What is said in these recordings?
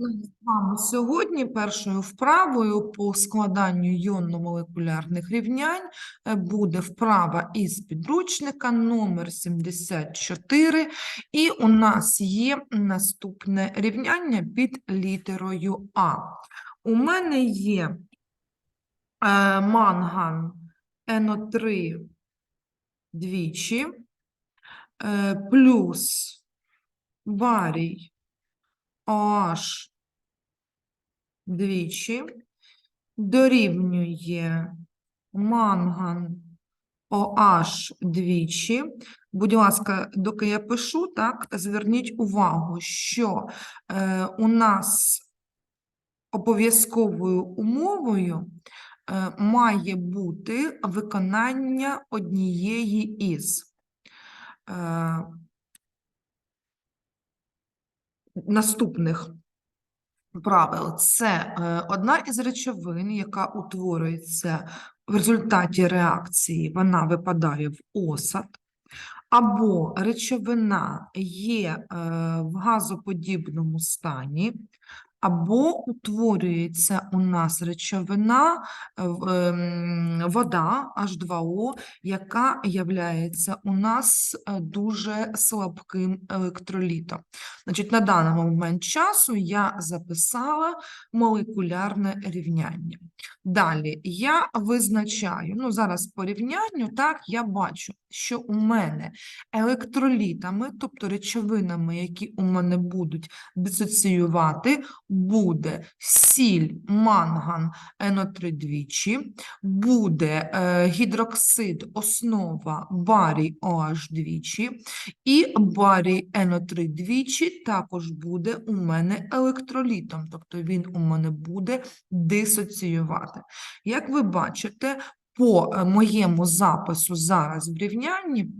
З вами сьогодні першою вправою по складанню йонно-молекулярних рівнянь е, буде вправа із підручника номер 74, і у нас є наступне рівняння під літерою А. У мене є е, манган НО3 двічі, е, плюс барій OH двічі дорівнює манган OH двічі. Будь ласка, доки я пишу, так, зверніть увагу, що е, у нас обов'язковою умовою е, має бути виконання однієї із. Е, наступних правил. Це е, одна із речовин, яка утворюється в результаті реакції, вона випадає в осад, або речовина є е, в газоподібному стані, або утворюється у нас речовина, е, ем, вода H2O, яка являється у нас е, дуже слабким електролітом. Значить, на даний момент часу я записала молекулярне рівняння. Далі я визначаю, ну зараз по рівнянню, так, я бачу, що у мене електролітами, тобто речовинами, які у мене будуть дисоціювати, буде сіль, манган, НО3 двічі, буде е, гідроксид, основа, барій OH двічі, і барій НО3 двічі також буде у мене електролітом, тобто він у мене буде дисоціювати. Як ви бачите, по е, моєму запису зараз в рівнянні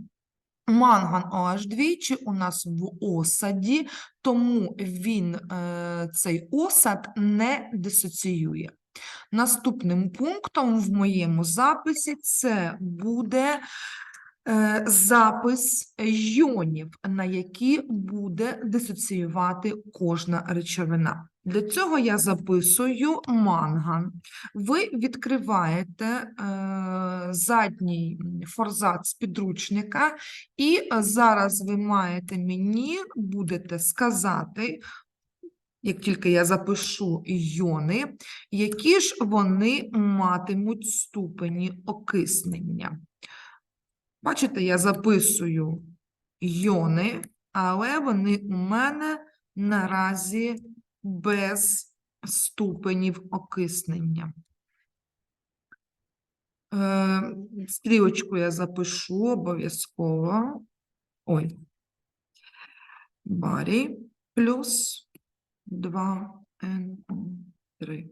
Манган OH двічі у нас в осаді, тому він е, цей осад не дисоціює. Наступним пунктом в моєму записі це буде запис йонів, на які буде дисоціювати кожна речовина. Для цього я записую манган. Ви відкриваєте е, задній форзац підручника, і е, зараз ви маєте мені будете сказати, як тільки я запишу йони, які ж вони матимуть ступені окиснення. Бачите, я записую йони, але вони у мене наразі без ступенів окиснення. Е, Стрілочку я запишу обов'язково. Ой. Барій плюс 2Н3.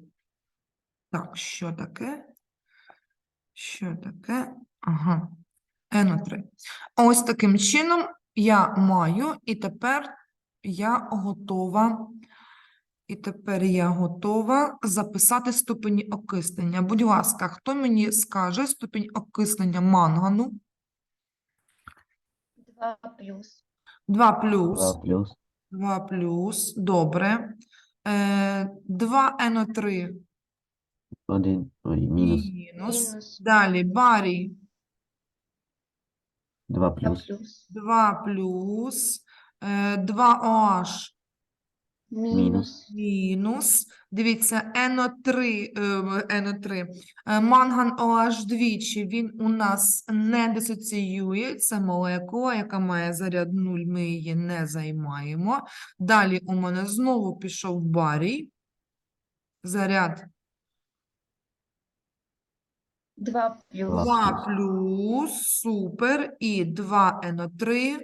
Так, що таке? Що таке? Ага. НО3. Ось таким чином я маю, і тепер я готова. І тепер я готова записати ступені окиснення. Будь ласка, хто мені скаже ступінь окиснення мангану? 2 плюс. 2 плюс. 2 плюс 2 плюс. Добре. Е, 2 НО3 1, ой, мінус мінус. Мінус. Далі барій 2 2 плюс плюс. 2 плюс. Е, 2 OH Мінус. мінус. Дивіться, НО3, е, НО3, е, манган OH двічі, він у нас не дисоціює, це молекула, яка має заряд 0, ми її не займаємо. Далі у мене знову пішов барій, заряд 2 плюс. 2 плюс, супер, і 2 НО3,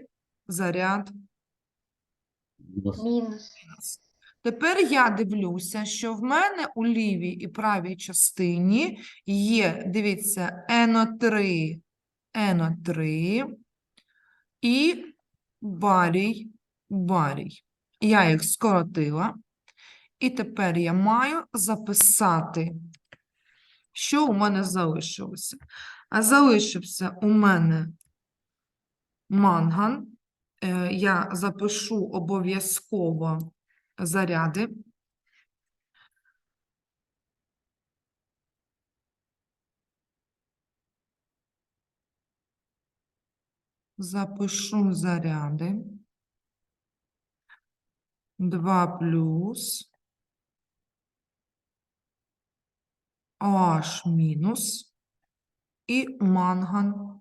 заряд мінус Мінус. мінус. Тепер я дивлюся, що в мене у лівій і правій частині є, дивіться, НО3, НО3 і барій, барій. Я їх скоротила. І тепер я маю записати, що у мене залишилося? А залишився у мене манган. Е, я запишу обов'язково заряди. Запишу заряди. 2 плюс OH мінус і манган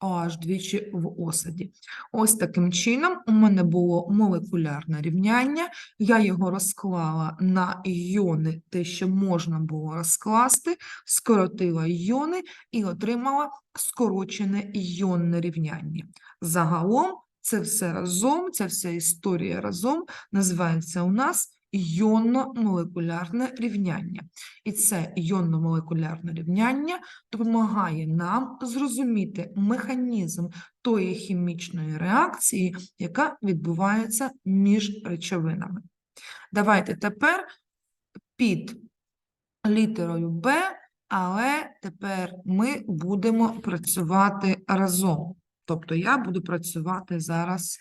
OH двічі в осаді. Ось таким чином у мене було молекулярне рівняння. Я його розклала на іони, те, що можна було розкласти, скоротила іони і отримала скорочене іонне рівняння. Загалом це все разом, ця вся історія разом називається у нас іонно-молекулярне рівняння. І це іонно-молекулярне рівняння допомагає нам зрозуміти механізм тої хімічної реакції, яка відбувається між речовинами. Давайте тепер під літерою Б, але тепер ми будемо працювати разом. Тобто я буду працювати зараз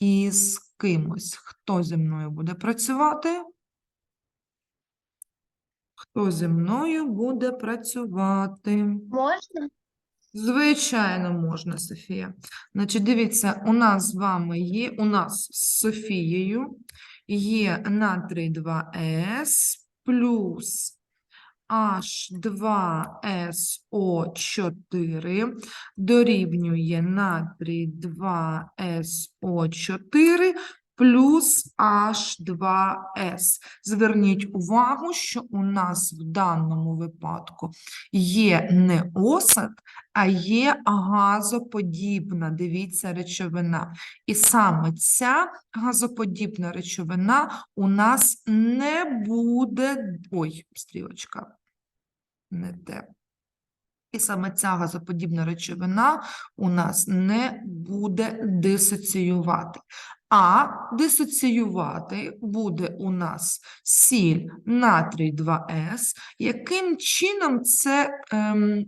із кимось. Хто зі мною буде працювати? Хто зі мною буде працювати? Можна? Звичайно, можна, Софія. Значить, дивіться, у нас з вами є, у нас з Софією є натрій 2С плюс H2SO4 дорівнює натрій 2SO4 плюс H2S. Зверніть увагу, що у нас в даному випадку є не осад, а є газоподібна, дивіться, речовина. І саме ця газоподібна речовина у нас не буде. Ой, стрілочка, не те. І саме ця газоподібна речовина у нас не буде дисоціювати. А дисоціювати буде у нас сіль натрій 2С. Яким чином це ем,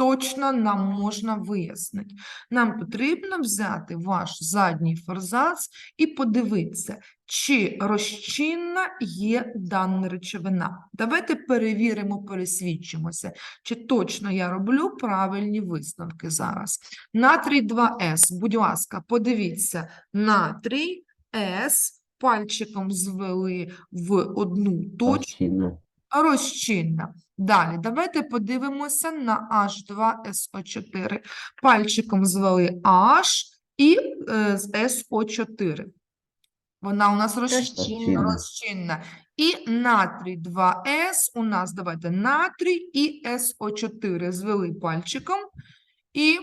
точно нам можна вияснити? Нам потрібно взяти ваш задній форзац і подивитися, чи розчинна є дана речовина. Давайте перевіримо, пересвідчимося, чи точно я роблю правильні висновки зараз. Натрій 2С, будь ласка, подивіться, натрій С пальчиком звели в одну точку Розчинна. Далі, давайте подивимося на H2SO4. Пальчиком звели H і е, з SO4. Вона у нас розчинна. Розчинна. І натрій 2С у нас, давайте, натрій і SO4 звели пальчиком. І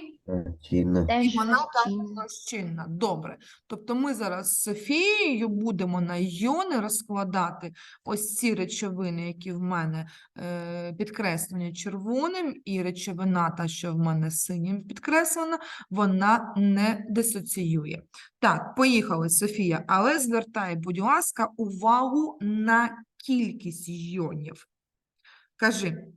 Теж вона також розчинна. Добре. Тобто ми зараз з Софією будемо на іони розкладати ось ці речовини, які в мене е, підкреслені червоним, і речовина, та, що в мене синім підкреслена, вона не дисоціює. Так, поїхали, Софія, але звертай, будь ласка, увагу на кількість іонів. Кажи.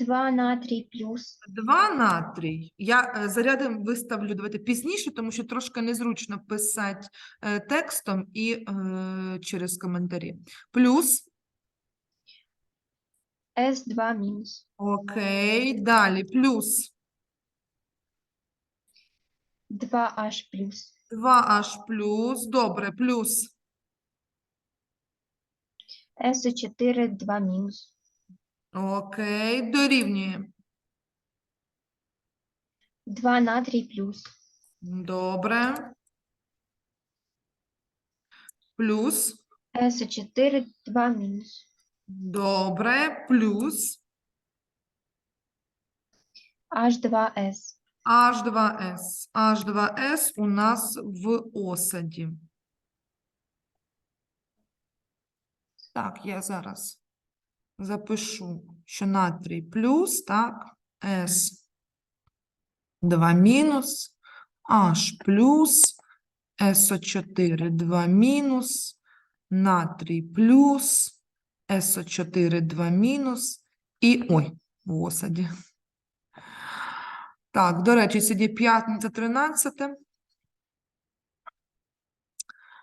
Два натрій плюс. Два натрій. Я е, заряди виставлю давайте пізніше, тому що трошки незручно писати е, текстом і е, через коментарі. Плюс, С2 мінус. окей, далі, плюс 2H плюс. 2H плюс, добре, плюс СО4 2 мінус. Окей, дорівнює. 2 натрій плюс. Добре. Плюс, СО4 2 мінус. добре, плюс H2S. H2S. H2S у нас в осаді. Так, я зараз запишу, що натрій плюс, так, S 2 мінус, H плюс, SO4 2 мінус, натрій плюс, SO4 2 мінус і, ой, в осаді. Так, до речі, сьогодні п'ятниця 13.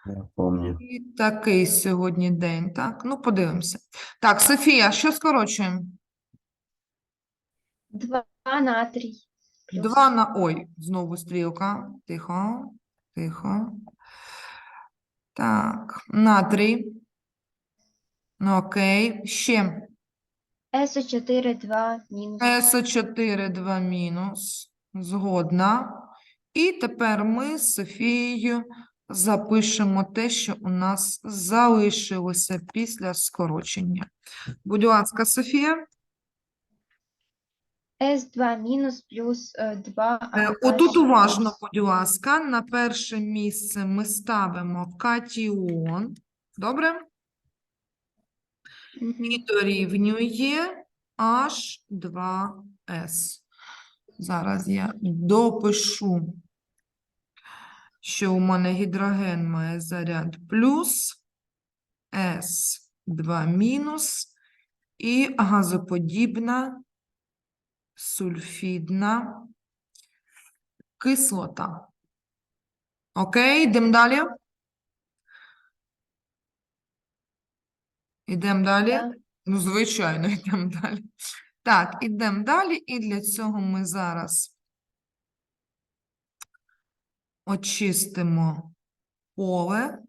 Я помню. І такий сьогодні день, так? Ну, подивимося. Так, Софія, що скорочуємо? 2 натрій. плюс. 2 на... Ой, знову стрілка. Тихо, тихо. Так, натрій. Ну, окей. Ще. СО4 2 мінус. СО4 2 мінус. Згодна. І тепер ми з Софією запишемо те, що у нас залишилося після скорочення. Будь ласка, Софія. С2 мінус плюс 2 Е, Отут уважно, будь ласка, на перше місце ми ставимо катіон. Добре? І дорівнює H2S. Зараз я допишу, що у мене гідроген має заряд плюс, S2 мінус і газоподібна сульфідна кислота. Окей, йдемо далі. Йдемо далі. Ну, звичайно, йдемо далі. Так, ідемо далі, і для цього ми зараз очистимо поле.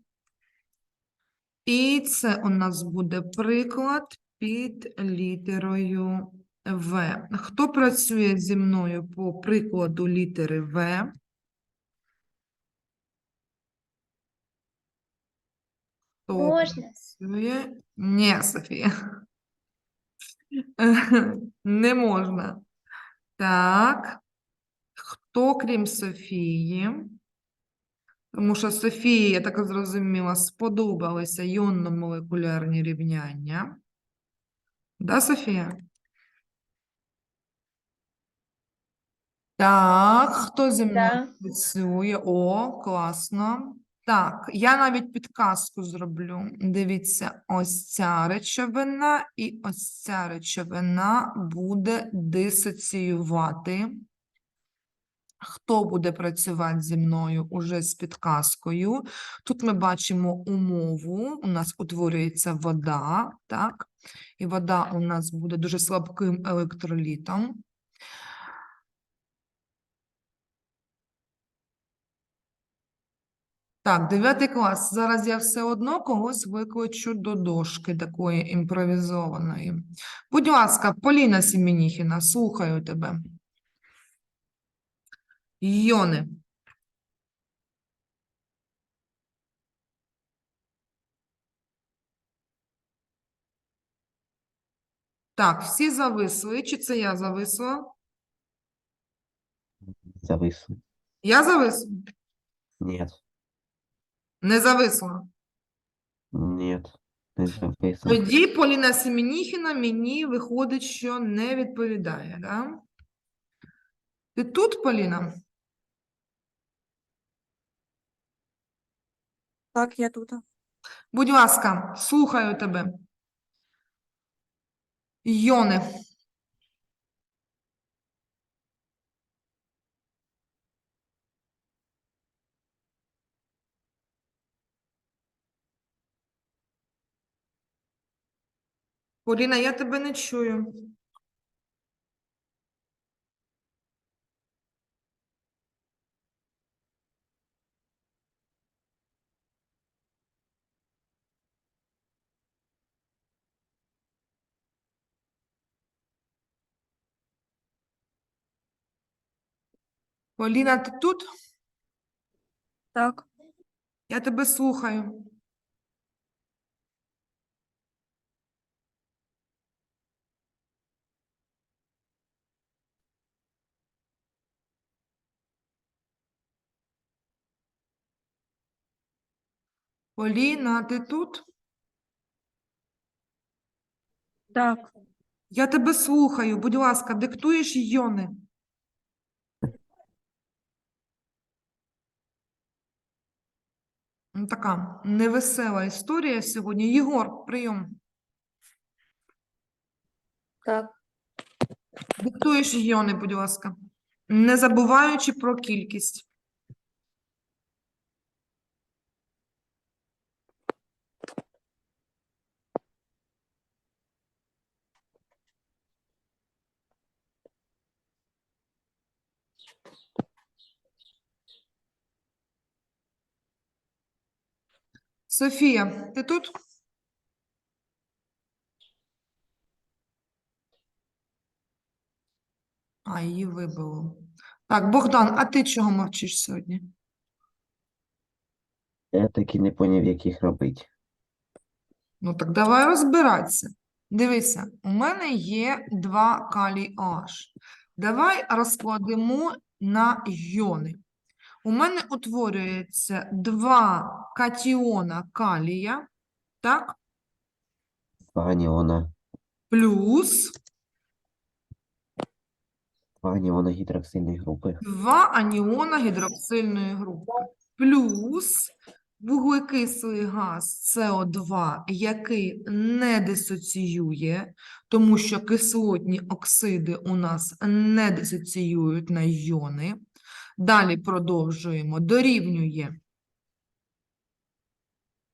І це у нас буде приклад під літерою В. Хто працює зі мною по прикладу літери В? Хто Можна. працює? Ні, Софія. Не можна. Так. Хто, крім Софії? Тому що Софії, я так зрозуміла, сподобалися йонно-молекулярні рівняння. Да, Софія? Так, хто зі мною Да. працює? О, класно. Так, я навіть підказку зроблю. Дивіться, ось ця речовина і ось ця речовина буде дисоціювати. Хто буде працювати зі мною уже з підказкою? Тут ми бачимо умову. У нас утворюється вода, так? І вода у нас буде дуже слабким електролітом. Так, 9 клас. Зараз я все одно когось викличу до дошки такої імпровізованої. Будь ласка, Поліна Сімініхіна, слухаю тебе. Йони. Так, всі зависли. Чи це я зависла? Зависло. Я зависла? Нет. Не зависла. Нет. Не зависло. Тоді Поліна Семеніхіна мені виходить, що не відповідає, да? Ти тут, Поліна? Так, я тут. Будь ласка, слухаю тебе. Йони. Поліна, я тебе не чую. Поліна, ти тут? Так, Я тебе слухаю. Поліна, ти тут? так. Я тебе слухаю. Будь ласка, диктуєш йони. Така невесела історія сьогодні. Єгор, прийом. Так. Диктуєш йони, будь ласка. Не забуваючи про кількість. Софія, ти тут? А, її вибило. Так, Богдан, а ти чого мовчиш сьогодні? Я таки не поняв, як їх робити. Ну, так давай розбиратися. Дивися, у мене є два калій OH. Давай розкладемо на йони. У мене утворюється два катіона калія, так? Два аніона. Плюс Два аніона гідроксильної групи. два аніона гідроксильної групи. Плюс вуглекислий газ СО2, який не дисоціює, тому що кислотні оксиди у нас не дисоціюють на йони. Далі продовжуємо. Дорівнює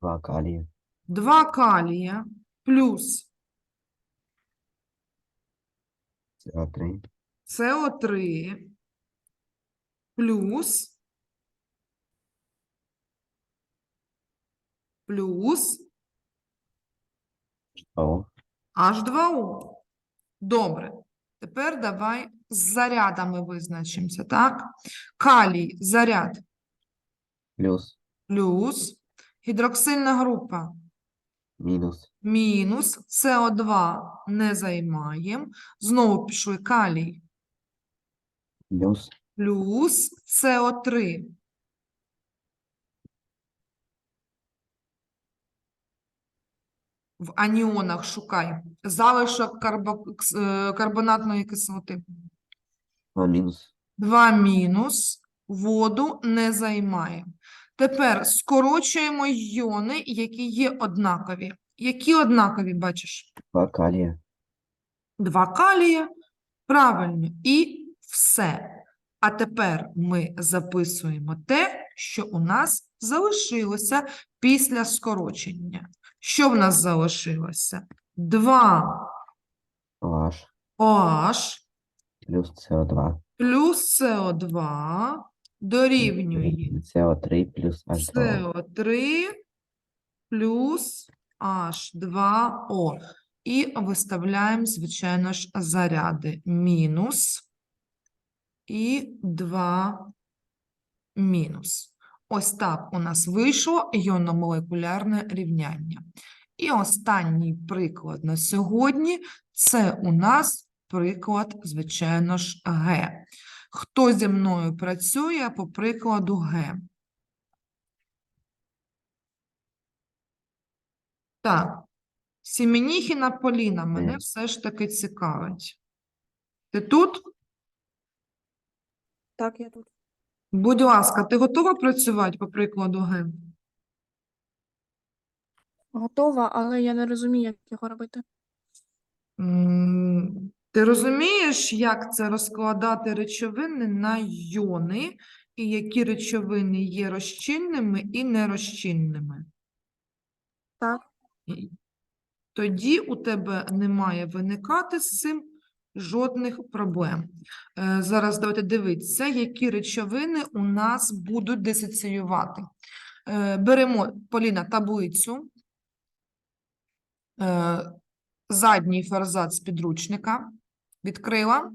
Два калія. 2 калія плюс СО3. СО3 плюс плюс О. H2O. Добре. Тепер давай з зарядами визначимося, так? Калій, заряд Плюс. плюс, гідроксильна група Мінус. мінус, СО2 не займаємо. Знову пішли калій Плюс. плюс СО3 в аніонах шукай. Залишок е, карбонатної кислоти. Два мінус. 2 мінус, воду не займає. Тепер скорочуємо йони, які є однакові. Які однакові, бачиш? Два калія. Два калія. Правильно. І все. А тепер ми записуємо те, що у нас залишилося після скорочення. Що в нас залишилося? 2 OH. Плюс СО2. плюс СО2 дорівнює СО3 плюс H2O. СО3 плюс H2O. І виставляємо, звичайно ж, заряди. Мінус і 2 мінус. Ось так у нас вийшло іонно-молекулярне рівняння. І останній приклад на сьогодні – це у нас приклад, звичайно ж, Г. Хто зі мною працює по прикладу Г? Так, Сімініхіна Поліна, мене все ж таки цікавить. Ти тут? Так, я тут. Будь ласка, ти готова працювати по прикладу Г? Готова, але я не розумію, як його робити. М, Ти розумієш, як це розкладати речовини на йони, і які речовини є розчинними і нерозчинними? Так. Тоді у тебе не має виникати з цим жодних проблем. Е, Зараз давайте дивитися, які речовини у нас будуть дисоціювати. Е, Беремо, Поліна, таблицю. Е, Задній форзац підручника. Відкрила?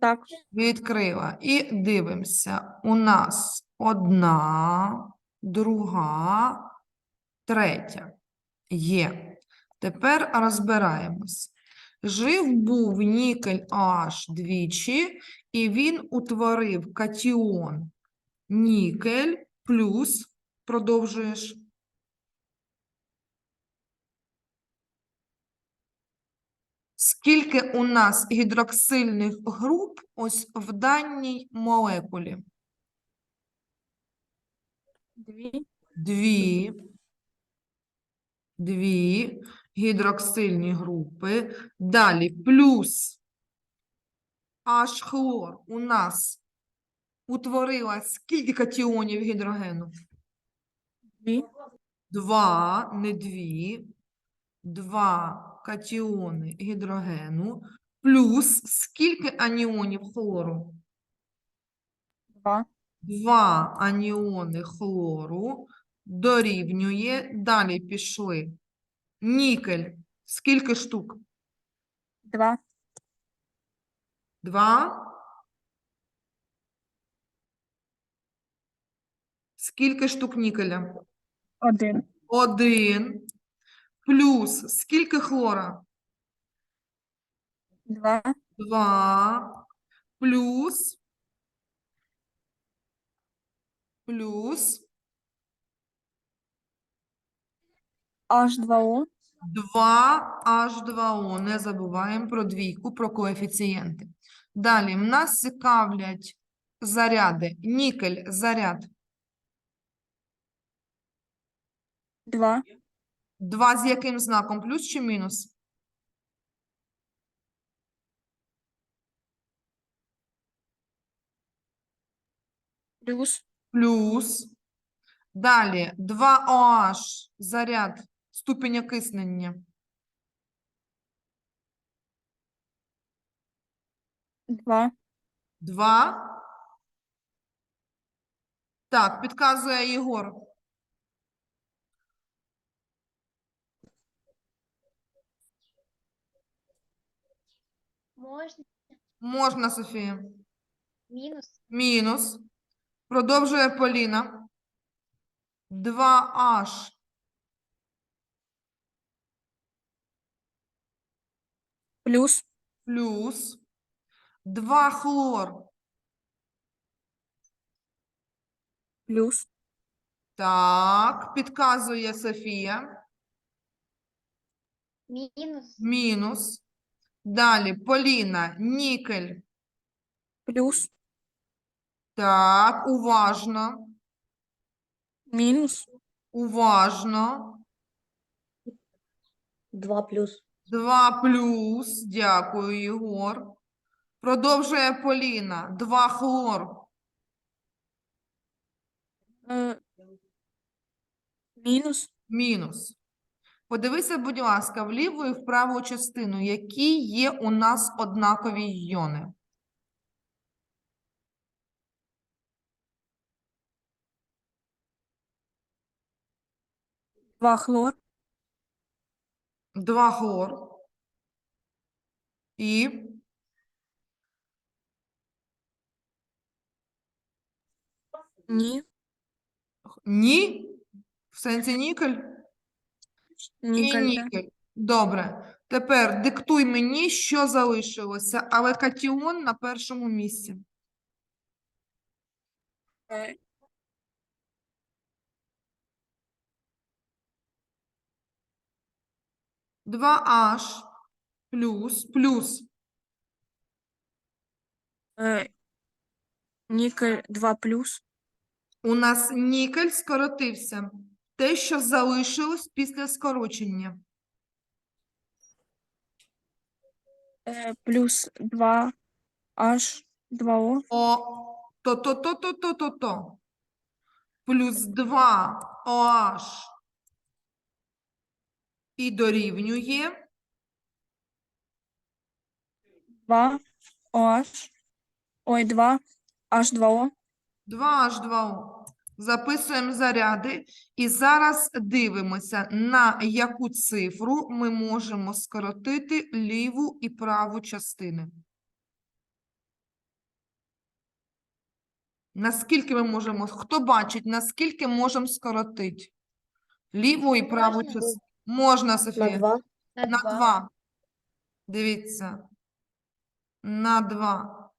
Так, Відкрила. І дивимося. У нас одна, друга, третя. Є. Тепер розбираємось. Жив був нікель OH двічі, і він утворив катіон нікель плюс, продовжуєш, Скільки у нас гідроксильних груп ось в даній молекулі? дві. Дві. Дві гідроксильні групи. Далі плюс H-хлор у нас утворила скільки катіонів гідрогену? Дві. Два, не дві. Два катіони гідрогену. Плюс скільки аніонів хлору? Два. Два аніони хлору дорівнює. Далі пішли. Нікель. Скільки штук? Два. Два. Скільки штук нікеля? Один. Один. Плюс скільки хлора? Два. Два. Плюс. Плюс. H2O. 2H2O. Не забуваємо про двійку, про коефіцієнти. Далі, в нас цікавлять заряди. Нікель, заряд. Два. 2 з яким знаком? Плюс чи мінус? Плюс. Плюс. Далі 2OH, заряд, ступінь окиснення. Два. 2. Так, підказує Єгор. Можна Можна, Софія. мінус Мінус. Продовжує Поліна. 2H Плюс. плюс 2 хлор. Плюс. Так, підказує Софія. мінус Мінус. Далі Поліна, нікель. Плюс. Так, уважно. Мінус. Уважно. 2 плюс. 2 плюс. Дякую, Єгор. Продовжує Поліна. 2 хлор. Е, мінус. Мінус. Подивися, будь ласка, в ліву і в праву частину, які є у нас однакові йони. Два хлор. 2 хлор. І Ні. ні. В сенсі нікель. І Нікель. да. нікель. Добре. Тепер диктуй мені, що залишилося, але катіон на першому місці. Е, Два h плюс, плюс е, Нікель 2 плюс. У нас нікель скоротився. Те, що залишилось після скорочення. Е, плюс 2 H 2O. О, то, то, то, то, то, то, то. Плюс 2 OH і дорівнює 2 OH. Ой, 2 H2O. 2H2O. Записуємо заряди і зараз дивимося, на яку цифру ми можемо скоротити ліву і праву частини. Наскільки ми можемо, хто бачить, наскільки можемо скоротити ліву і праву Можна? частину? Можна, На Софія. 2. на На 2. 2. Дивіться. На 2.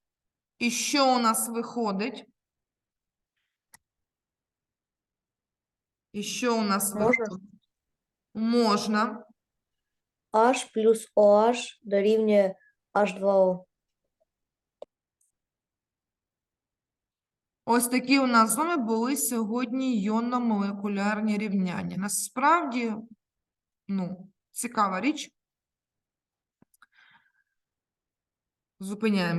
І що у нас виходить? І що у нас Можна? виходить? Можна. H плюс OH дорівнює H2O. Ось такі у нас з вами були сьогодні йонно-молекулярні рівняння. Насправді, ну, цікава річ. Зупиняємо.